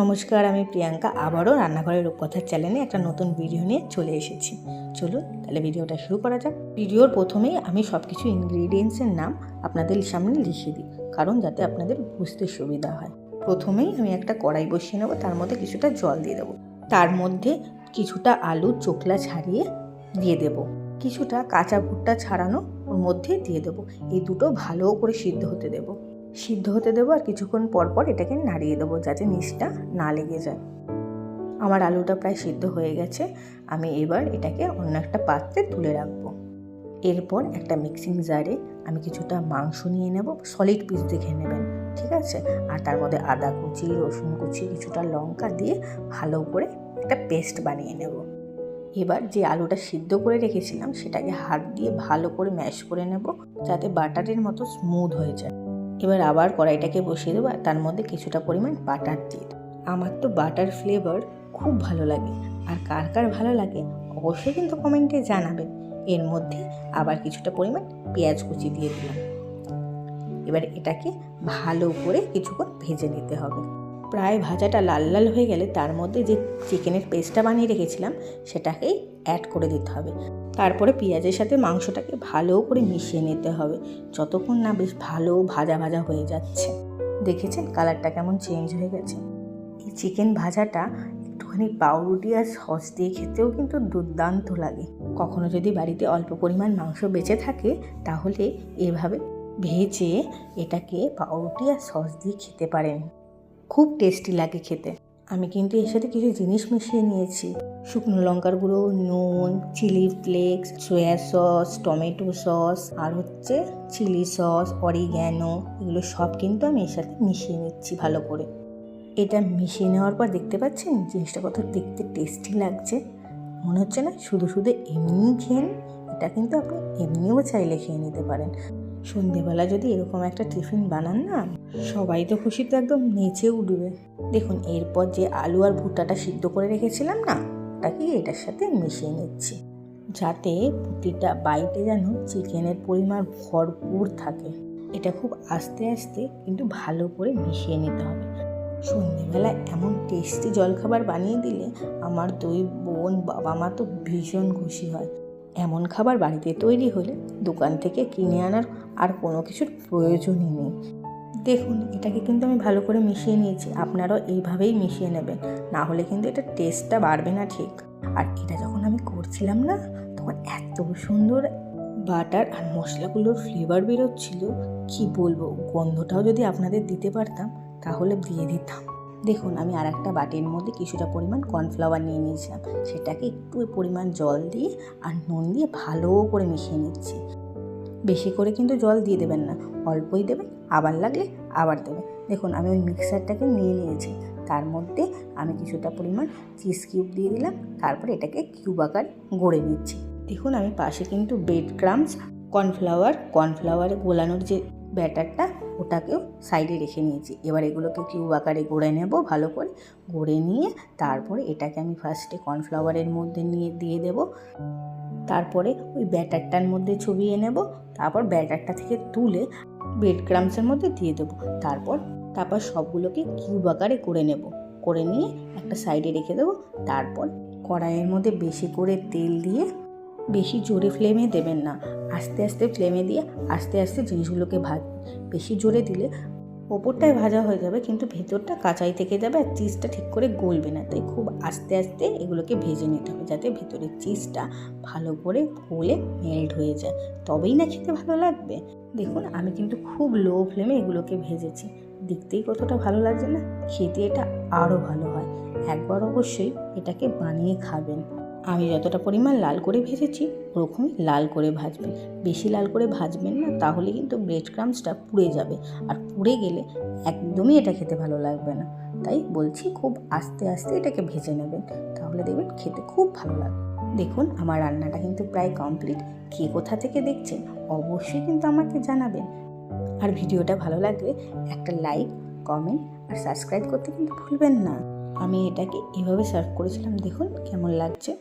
নমস্কার, আমি প্রিয়াঙ্কা। আবারও রান্নাঘরের রূপকথার চ্যানেলে একটা নতুন ভিডিও নিয়ে চলে এসেছি। চলুন তাহলে ভিডিওটা শুরু করা যাক। ভিডিওর প্রথমেই আমি সব কিছু ইনগ্রিডিয়েন্টসের নাম আপনাদের সামনে লিখে দিই, কারণ যাতে আপনাদের বুঝতে সুবিধা হয়। প্রথমেই আমি একটা কড়াই বসিয়ে নেব, তার মধ্যে কিছুটা জল দিয়ে দেবো। তার মধ্যে কিছুটা আলু চোকলা ছাড়িয়ে দিয়ে দেবো। কিছুটা কাঁচা ভুট্টা ছাড়ানো ওর মধ্যে দিয়ে দেবো। এই দুটো ভালো করে সিদ্ধ হতে দেবো। সিদ্ধ হতে দেবো আর কিছুক্ষণ পর পর এটাকে নাড়িয়ে দেবো যাতে নিচটা না লেগে যায়। আমার আলুটা প্রায় সিদ্ধ হয়ে গেছে। আমি এবার এটাকে অন্য একটা পাত্রে তুলে রাখব। এরপর একটা মিক্সিং জারে আমি কিছুটা মাংস নিয়ে নেব। সলিড পিস দেখে নেবেন, ঠিক আছে? আর তার মধ্যে আদা কুচি, রসুন কুচি, কিছুটা লঙ্কা দিয়ে ভালো করে একটা পেস্ট বানিয়ে নেব। এবার যে আলুটা সিদ্ধ করে রেখেছিলাম, সেটাকে হাত দিয়ে ভালো করে ম্যাশ করে নেব যাতে বাটারের মতো স্মুথ হয়ে যায়। এবার আবার কড়াইটাকে বসিয়ে দেবো আর তার মধ্যে কিছুটা পরিমাণ বাটার দিয়ে দেবো। আমার তো বাটার ফ্লেভার খুব ভালো লাগে। আর কার কার ভালো লাগে অবশ্যই কিন্তু কমেন্টে জানাবেন। এর মধ্যে আবার কিছুটা পরিমাণ পেঁয়াজ কুচি দিয়ে দিলাম। এবার এটাকে ভালো করে কিছুক্ষণ ভেজে নিতে হবে। প্রায় ভাজাটা লাল লাল হয়ে গেলে তার মধ্যে যে চিকেনের পেস্টটা বানিয়ে রেখেছিলাম, সেটাকেই অ্যাড করে দিতে হবে। তারপরে পেঁয়াজের সাথে মাংসটাকে ভালো করে মিশিয়ে নিতে হবে। যতক্ষণ না বেশ ভালো ভাজা ভাজা হয়ে যাচ্ছে। দেখেছেন কালারটা কেমন চেঞ্জ হয়ে গেছে? এই চিকেন ভাজাটা একটুখানি পাউরুটি আর সস দিয়ে খেতেও কিন্তু দুর্দান্ত লাগে। কখনো যদি বাড়িতে অল্প পরিমাণ মাংস বেঁচে থাকে, তাহলে এভাবে ভেজে এটাকে পাউরুটি আর সস দিয়ে খেতে পারেন। খুব টেস্টি লাগে খেতে। আমি কিন্তু এর সাথে কিছু জিনিস মিশিয়ে নিয়েছি। শুকনো লঙ্কার গুঁড়ো, নুন, chilli flakes, soya sauce, tomato sauce, আর হচ্ছে চিলি সস, অরিগ্যানো, এগুলো সব কিন্তু আমি এর সাথে মিশিয়ে নিচ্ছি ভালো করে। এটা মিশিয়ে নেওয়ার পর দেখতে পাচ্ছেন? জিনিসটা কত দেখতে টেস্টি লাগছে। মনে হচ্ছে না শুধু শুধু এমনি খেয়ে। এটা কিন্তু আপনি এমনিও চাইলে খেয়ে নিতে পারেন। সন্ধেবেলা যদি এরকম একটা টিফিন বানান না, সবাই তো খুশিতে একদম নেচে উঠবে। দেখুন, এরপর যে আলু আর ভুট্টাটা সিদ্ধ করে রেখেছিলাম না ওটাকে এটার সাথে মিশিয়ে নিচ্ছি। যাতে প্রতিটা বাইটে যেন চিকেনের পরিমাণ ভরপুর থাকে। এটা খুব আস্তে আস্তে কিন্তু ভালো করে মিশিয়ে নিতে হবে। সন্ধেবেলা এমন টেস্টি জলখাবার বানিয়ে দিলে আমার দুই বোন বাবা মা তো ভীষণ খুশি হয়। এমন খাবার বাড়িতে তৈরি হলে দোকান থেকে কিনে আনার আর কোনো কিছুর প্রয়োজনই নেই। দেখুন, এটাকে কিন্তু আমি ভালো করে মিশিয়ে নিয়েছি। আপনারাও এইভাবেই মিশিয়ে নেবেন। না হলে কিন্তু এটা টেস্টটা বাড়বে না ঠিক। আর এটা যখন আমি করছিলাম না, তখন এত সুন্দর বাটার আর মশলাগুলোর ফ্লেভার বেরোচ্ছিল। কি বলব, গন্ধটাও যদি আপনাদের দিতে পারতাম, তাহলে দিয়ে দিতাম। দেখুন, আমি আর একটা বাটির মধ্যে কিছুটা পরিমাণ কর্নফ্লাওয়ার নিয়ে নিয়েছিলাম। সেটাকে একটু পরিমাণ জল দিয়ে আর নুন দিয়ে ভালো করে মিশিয়ে নিচ্ছি। বেশি করে কিন্তু জল দিয়ে দেবেন না, অল্পই দেবেন, আবার লাগলে আবার দেবেন। দেখুন, আমি ওই মিক্সারটাকে নিয়ে নিয়েছি। তার মধ্যে আমি কিছুটা পরিমাণ চিজ কিউব দিয়ে দিলাম, তারপর এটাকে কিউব আকার গড়ে নিচ্ছি। দেখুন, আমি পাশে কিন্তু ব্রেড ক্রামস, কর্নফ্লাওয়ার, কর্নফ্লাওয়ারে গোলানোর যে ব্যাটারটা ওটাকেও সাইডে রেখে নিয়েছি। এবার এগুলোকে কিউব আকারে গড়ে নেব ভালো করে। গড়ে নিয়ে তারপরে এটাকে আমি ফার্স্টে কর্নফ্লাওয়ারের মধ্যে নিয়ে দিয়ে দেব। তারপরে ওই ব্যাটারটার মধ্যে চবিয়ে নেব। তারপর ব্যাটারটা থেকে তুলে ব্রেড ক্রামসের মধ্যে দিয়ে দেবো। তারপর তারপর সবগুলোকে কিউব আকারে করে নেব। করে নিয়ে একটা সাইডে রেখে দেবো। তারপর কড়াইয়ের মধ্যে বেশি করে তেল দিয়ে বেশি জোরে ফ্লেমে দেবেন না। আস্তে আস্তে ফ্লেমে দিয়ে আস্তে আস্তে জিনিসগুলোকে ভাজ। বেশি জোরে দিলে ওপরটায় ভাজা হয়ে যাবে, কিন্তু ভেতরটা কাঁচাই থেকে যাবে আর চিজটা ঠিক করে গলবে না। তাই খুব আস্তে আস্তে এগুলোকে ভেজে নিতে হবে যাতে ভেতরের চিজটা ভালো করে গলে মেল্ট হয়ে যায়। তবেই না খেতে ভালো লাগবে। দেখুন, আমি কিন্তু খুব লো ফ্লেমে এগুলোকে ভেজেছি। দেখতেই কতটা ভালো লাগছে না? খেতে এটা আরও ভালো হয়। একবার অবশ্যই এটাকে বানিয়ে খাবেন। আমি যতটা পরিমাণ লাল করে ভেজেছি, ওরকমই লাল করে ভাজবেন। বেশি লাল করে ভাজবেন না, তাহলে কিন্তু ব্রেড ক্রামসটা পুড়ে যাবে। আর পুড়ে গেলে একদমই এটা খেতে ভালো লাগবে না। তাই বলছি খুব আস্তে আস্তে এটাকে ভেজে নেবেন। তাহলে দেখবেন খেতে খুব ভালো লাগবে। দেখুন, আমার রান্নাটা কিন্তু প্রায় কমপ্লিট কে কোথা থেকে দেখছেন, অবশ্যই কিন্তু আমাকে জানাবেন। আর ভিডিওটা ভালো লাগলে একটা লাইক কমেন্ট আর সাবস্ক্রাইব করতে কিন্তু ভুলবেন না। আমি এটাকে এভাবে সার্ভ করেছিলাম, দেখুন কেমন লাগছে।